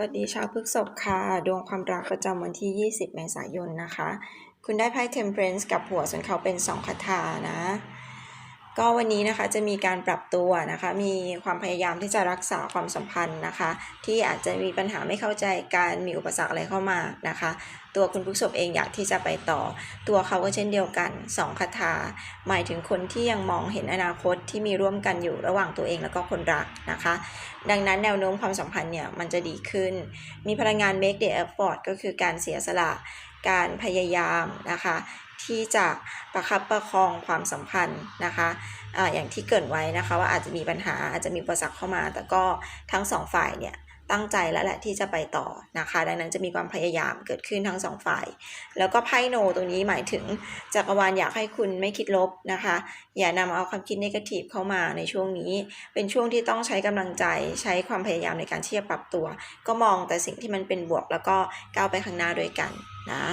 สวัสดีชาวพฤษภค่ะ ดวงความรักประจำวันที่ 20 เมษายนนะคะ คุณได้ไพ่ Temperance กับหัวส่วนเขาเป็น 2 คาถานะ ก็วันนี้นะคะจะมีการปรับตัวนะคะ มีความพยายามที่จะรักษาความสัมพันธ์นะคะ ที่อาจจะมีปัญหาไม่เข้าใจกันมีอุปสรรคอะไรเข้ามานะคะ ตัวคุณพฤษภเองอยากที่จะไปต่อ ตัวเขาก็เช่นเดียวกัน2คาถาหมายถึงคนที่ยังมองเห็นอนาคตที่มีร่วมกันอยู่ระหว่างตัวเองแล้วก็คนรักนะคะ ดังนั้นแนวโน้มความสัมพันธ์เนี่ยมันจะดีขึ้น มีพลังงาน make the effort ก็คือการเสียสละ การพยายามนะคะ ที่จะประคับประคองความสัมพันธ์นะคะอาอย่างที่เกิดไว้นะคะว่าอาจจะมีปัญหาอาจจะมีประสักเข้ามา แต่ก็ทั้งสองฝ่ายเนี่ย ตั้งใจแล้วแหละที่จะไปต่อนะคะ ดังนั้นจะมีความพยายามเกิดขึ้นทั้งสองฝ่าย แล้วก็ไพ่โนตรงนี้หมายถึงจักรวาลอยากให้คุณไม่คิดลบนะคะ อย่านำเอาความคิดนกาทีฟเข้ามาในช่วงนี้ เป็นช่วงที่ต้องใช้กำลังใจใช้ความพยายามในการที่จะปรับตัว ก็มองแต่สิ่งที่มันเป็นบวกแล้วก็ก้าวไปข้างหน้าด้วยกันนะ